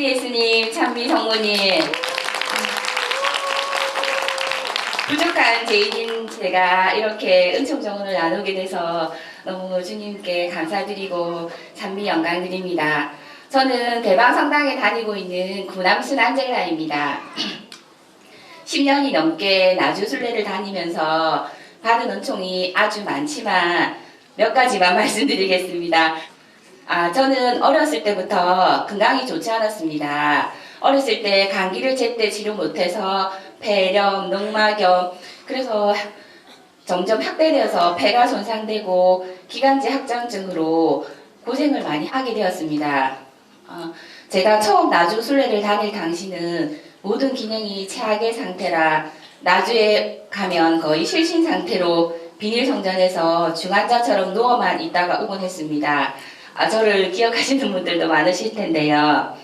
찬미 예수님, 찬미 성모님. 부족한 제인인 제가 이렇게 은총 정원을 나누게 돼서 너무 주님께 감사드리고 찬미 영광 드립니다. 저는 대방성당에 다니고 있는 구남순 안젤라입니다. 10년이 넘게 나주순례를 다니면서 받은 은총이 아주 많지만 몇 가지만 말씀드리겠습니다. 아, 저는 어렸을 때부터 건강이 좋지 않았습니다. 어렸을 때 감기를 제때 치료 못해서 폐렴, 늑막염, 그래서 점점 확대되어서 폐가 손상되고 기관지 확장증으로 고생을 많이 하게 되었습니다. 어, 제가 처음 나주 순례를 다닐 당시는 모든 기능이 최악의 상태라 나주에 가면 거의 실신 상태로 비닐 성전에서 중환자처럼 누워만 있다가 오곤 했습니다. 아, 저를 기억하시는 분들도 많으실 텐데요.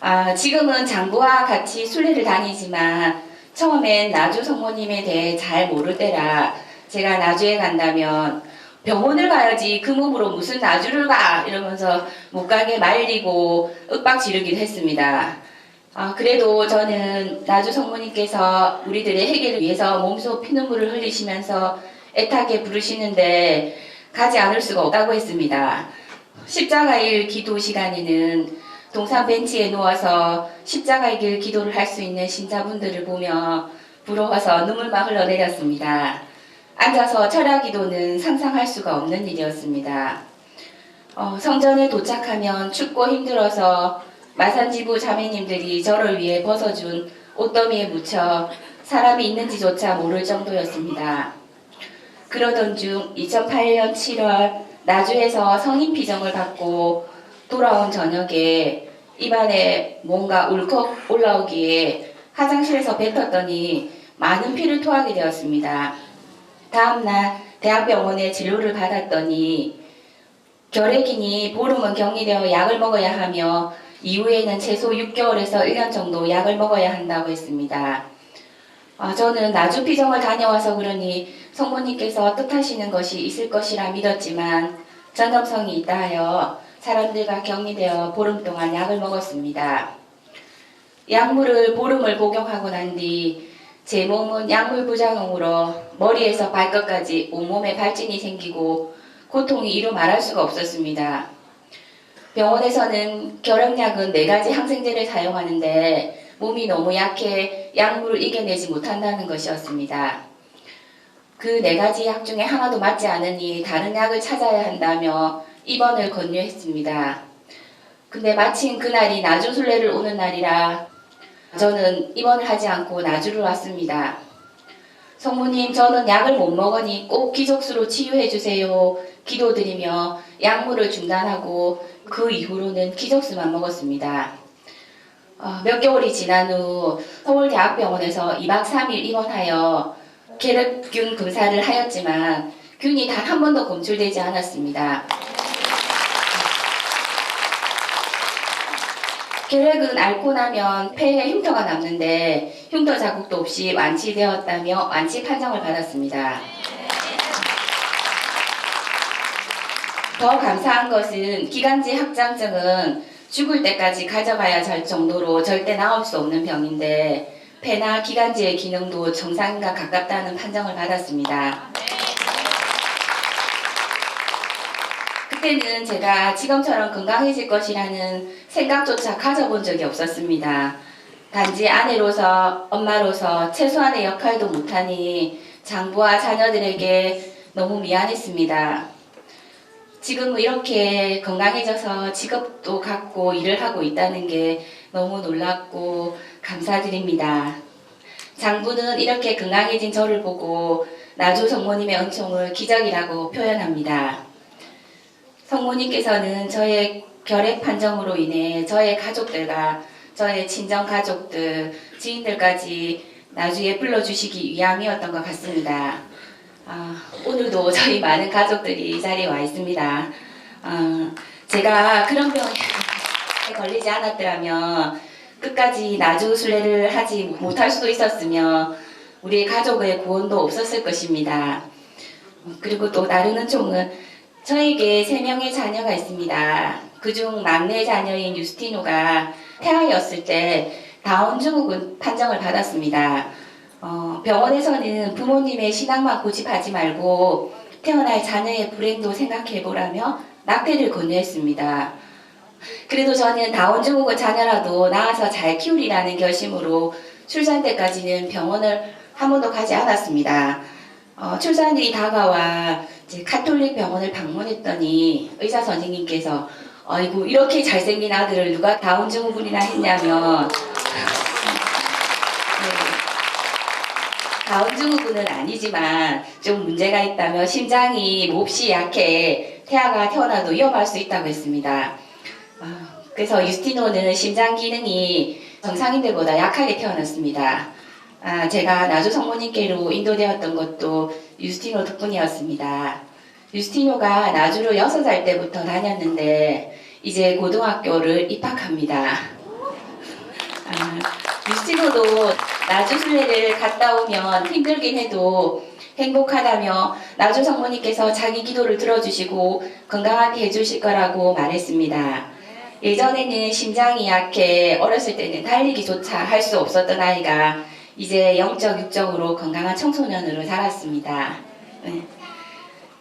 아, 지금은 장부와 같이 순례를 다니지만 처음엔 나주 성모님에 대해 잘 모를 때라 제가 나주에 간다면 병원을 가야지 그 몸으로 무슨 나주를 가 이러면서 못 가게 말리고 윽박 지르기도 했습니다. 아, 그래도 저는 나주 성모님께서 우리들의 해결을 위해서 몸소 피눈물을 흘리시면서 애타게 부르시는데 가지 않을 수가 없다고 했습니다. 십자가일 기도 시간에는 동산 벤치에 누워서 십자가의 길 기도를 할 수 있는 신자분들을 보며 부러워서 눈물만 흘러내렸습니다. 앉아서 철야 기도는 상상할 수가 없는 일이었습니다. 어, 성전에 도착하면 춥고 힘들어서 마산지부 자매님들이 저를 위해 벗어준 옷더미에 묻혀 사람이 있는지조차 모를 정도였습니다. 그러던 중 2008년 7월 나주에서 성인 피정을 받고 돌아온 저녁에 입안에 뭔가 울컥 올라오기에 화장실에서 뱉었더니 많은 피를 토하게 되었습니다. 다음날 대학병원에 진료를 받았더니 결핵이니 보름은 격리되어 약을 먹어야 하며 이후에는 최소 6개월에서 1년 정도 약을 먹어야 한다고 했습니다. 아, 저는 나주 피정을 다녀와서 그러니 성모님께서 뜻하시는 것이 있을 것이라 믿었지만 전염성이 있다 하여 사람들과 격리되어 보름 동안 약을 먹었습니다. 약물을 보름을 복용하고 난 뒤 제 몸은 약물 부작용으로 머리에서 발끝까지 온몸에 발진이 생기고 고통이 이루 말할 수가 없었습니다. 병원에서는 결핵약은 네 가지 항생제를 사용하는데 몸이 너무 약해 약물을 이겨내지 못한다는 것이었습니다. 그 네 가지 약 중에 하나도 맞지 않으니 다른 약을 찾아야 한다며 입원을 권유했습니다. 근데 마침 그날이 나주순례를 오는 날이라 저는 입원을 하지 않고 나주를 왔습니다. 성모님, 저는 약을 못 먹으니 꼭 기적수로 치유해 주세요. 기도드리며 약물을 중단하고 그 이후로는 기적수만 먹었습니다. 어, 몇 개월이 지난 후 서울대학병원에서 2박 3일 입원하여 계력균 검사를 하였지만 균이 단 한 번도 검출되지 않았습니다. 계획은 앓고 나면 폐에 흉터가 남는데 흉터 자국도 없이 완치되었다며 완치 판정을 받았습니다. 더 감사한 것은 기관지 확장증은 죽을 때까지 가져가야 할 정도로 절대 나을 수 없는 병인데 폐나 기관지의 기능도 정상과 가깝다는 판정을 받았습니다. 그때는 제가 지금처럼 건강해질 것이라는 생각조차 가져본 적이 없었습니다. 단지 아내로서 엄마로서 최소한의 역할도 못하니 장부와 자녀들에게 너무 미안했습니다. 지금 이렇게 건강해져서 직업도 갖고 일을 하고 있다는 게 너무 놀랍고 감사드립니다. 장부는 이렇게 건강해진 저를 보고 나주 성모님의 은총을 기적이라고 표현합니다. 성모님께서는 저의 결핵 판정으로 인해 저의 가족들과 저의 친정 가족들, 지인들까지 나중에 불러주시기 위함이었던 것 같습니다. 아, 오늘도 저희 많은 가족들이 이 자리에 와 있습니다. 아, 제가 그런 병에 걸리지 않았더라면 끝까지 나주 순례를 하지 못할 수도 있었으며 우리 가족의 구원도 없었을 것입니다. 그리고 또 다른 은총은 저에게 세 명의 자녀가 있습니다. 그중 막내 자녀인 유스티노가 태아였을 때 다운 증후군 판정을 받았습니다. 어, 병원에서는 부모님의 신앙만 고집하지 말고 태어날 자녀의 불행도 생각해보라며 낙태를 권유했습니다. 그래도 저는 다운 증후군 자녀라도 낳아서 잘 키우리라는 결심으로 출산 때까지는 병원을 한 번도 가지 않았습니다. 어, 출산일이 다가와 카톨릭 병원을 방문했더니 의사 선생님께서 아이고 이렇게 잘생긴 아들을 누가 다운 증후군이나 했냐면 네. 다운 증후군은 아니지만 좀 문제가 있다며 심장이 몹시 약해 태아가 태어나도 위험할 수 있다고 했습니다. 아, 그래서 유스티노는 심장 기능이 정상인들보다 약하게 태어났습니다. 아, 제가 나주 성모님께로 인도되었던 것도 유스티노 덕분이었습니다. 유스티노가 나주로 6살 때부터 다녔는데 이제 고등학교를 입학합니다. 아, 유스티노도 나주 순례를 갔다 오면 힘들긴 해도 행복하다며 나주 성모님께서 자기 기도를 들어주시고 건강하게 해주실 거라고 말했습니다. 예전에는 심장이 약해 어렸을 때는 달리기조차 할 수 없었던 아이가 이제 영적 육적으로 건강한 청소년으로 자랐습니다. 네.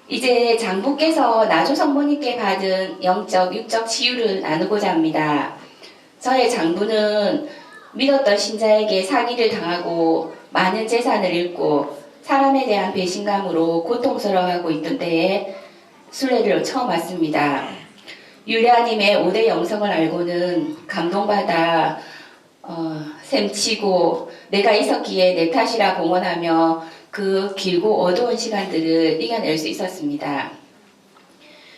이제 장부께서 나주 성모님께 받은 영적 육적 치유를 나누고자 합니다. 저의 장부는 믿었던 신자에게 사기를 당하고 많은 재산을 잃고 사람에 대한 배신감으로 고통스러워하고 있던 때에 순례를 처음 왔습니다. 유리아님의 5대 영성을 알고는 감동받아 어, 셈치고 내가 있었기에 내 탓이라 공언하며 그 길고 어두운 시간들을 이겨낼 수 있었습니다.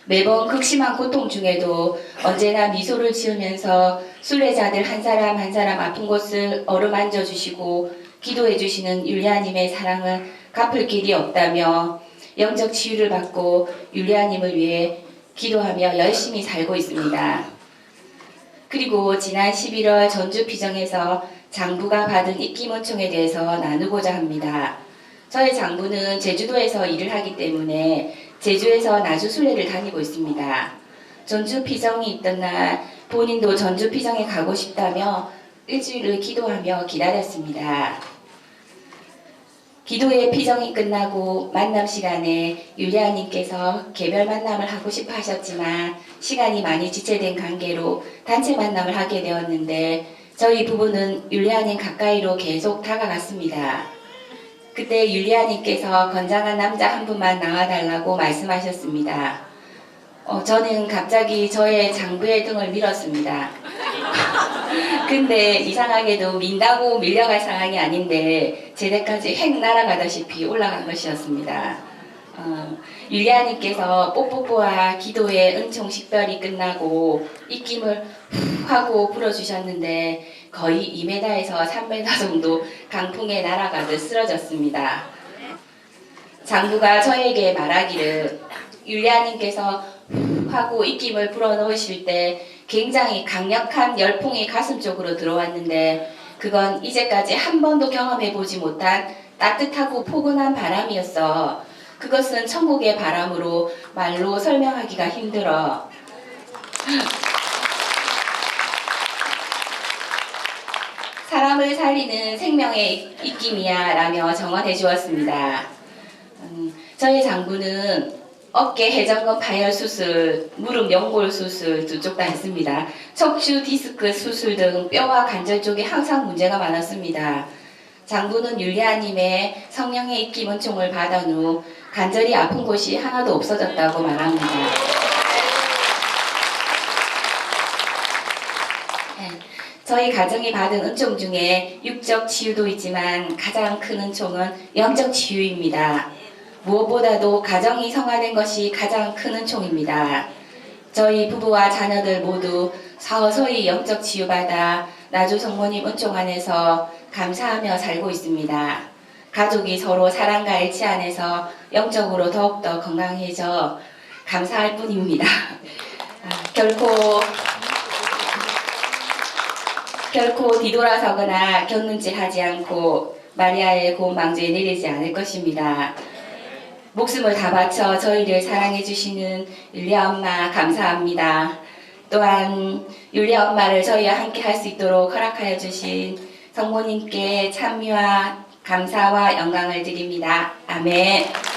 매번 극심한 고통 중에도 언제나 미소를 지으면서 순례자들 한 사람 한 사람 아픈 곳을 어루만져 주시고 기도해 주시는 율리아님의 사랑은 갚을 길이 없다며 영적 치유를 받고 율리아님을 위해 기도하며 열심히 살고 있습니다. 그리고 지난 11월 전주 피정에서 장부가 받은 입기문총에 대해서 나누고자 합니다. 저희 장부는 제주도에서 일을 하기 때문에 제주에서 나주 순례를 다니고 있습니다. 전주 피정이 있던 날 본인도 전주 피정에 가고 싶다며 일주일을 기도하며 기다렸습니다. 기도의 피정이 끝나고 만남 시간에 율리아님께서 개별 만남을 하고 싶어 하셨지만 시간이 많이 지체된 관계로 단체 만남을 하게 되었는데 저희 부부는 율리아님 가까이로 계속 다가갔습니다. 그때 율리아님께서 건장한 남자 한 분만 나와달라고 말씀하셨습니다. 어, 저는 갑자기 저의 장부의 등을 밀었습니다. 근데 이상하게도 민다고 밀려갈 상황이 아닌데 제대까지 획 날아가다시피 올라간 것이었습니다. 어, 율리아님께서 뽀뽀뽀와 기도의 은총 식별이 끝나고 입김을 후 하고 불어주셨는데 거의 2m에서 3m 정도 강풍에 날아가듯 쓰러졌습니다. 장부가 저에게 말하기를 율리아님께서 후 하고 입김을 불어넣으실 때 굉장히 강력한 열풍이 가슴 쪽으로 들어왔는데 그건 이제까지 한 번도 경험해 보지 못한 따뜻하고 포근한 바람이었어. 그것은 천국의 바람으로 말로 설명하기가 힘들어. 사람을 살리는 생명의 입김이야 라며 정언해 주었습니다. 음, 저희 장부는 어깨 해전근 파열 수술, 무릎 연골 수술 두 쪽 다 했습니다. 척추 디스크 수술 등 뼈와 관절 쪽에 항상 문제가 많았습니다. 장부는 율리아님의 성령의 입기 문총을 받은 후 관절이 아픈 곳이 하나도 없어졌다고 말합니다. 네, 저희 가정이 받은 은총 중에 육적 치유도 있지만 가장 큰 은총은 영적 치유입니다. 무엇보다도 가정이 성화된 것이 가장 큰 은총입니다. 저희 부부와 자녀들 모두 서서히 영적 치유받아 나주 성모님 은총 안에서 감사하며 살고 있습니다. 가족이 서로 사랑과 일치 안에서 영적으로 더욱더 건강해져 감사할 뿐입니다. 아, 결코 결코 뒤돌아서거나 곁눈질하지 않고 마리아의 고운 망조에 내리지 않을 것입니다. 목숨을 다 바쳐 저희를 사랑해 주시는 율리아 엄마 감사합니다. 또한 율리아 엄마를 저희와 함께 할 수 있도록 허락하여 주신 성모님께 찬미와 감사와 영광을 드립니다. 아멘.